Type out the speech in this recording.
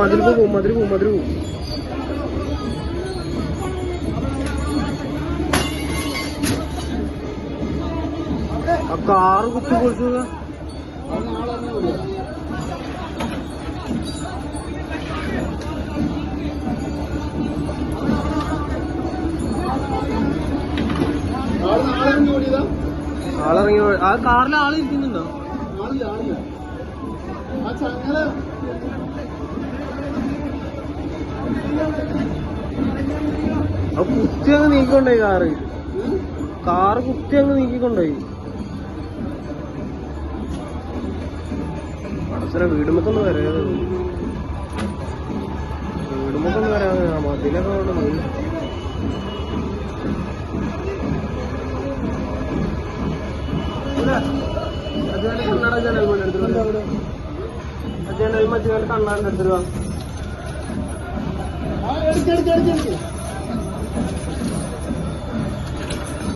മതിൽ പോവും മതിൽ പോവും മതിൽ പോവും. ആ കാറ് കുത്തി ഓടിയതാ ആളിറങ്ങി ആ കാറിൽ ആൾ ഇരിക്കുന്നുണ്ടോ? ആളില്ല ആളില്ല. ആ ചങ്ങല ആ കുത്തി അങ്ങ് നീക്കിക്കൊണ്ടോയി കാറ്? കാറ് കുത്തി അങ്ങ് നീക്കിക്കൊണ്ടോയി അടച്ചറ വീടുമ്പത്തൊന്ന് വരാതെ. വീടുമ്പത്തൊന്ന് വരാതെ. മതിലൊക്കെ അവിടെ പോയി കണ്ണാട ജനൽ പോലെ എടുത്തിട്ട് എന്താ അവിടെ? ജനൽ മറ്റേ ആ,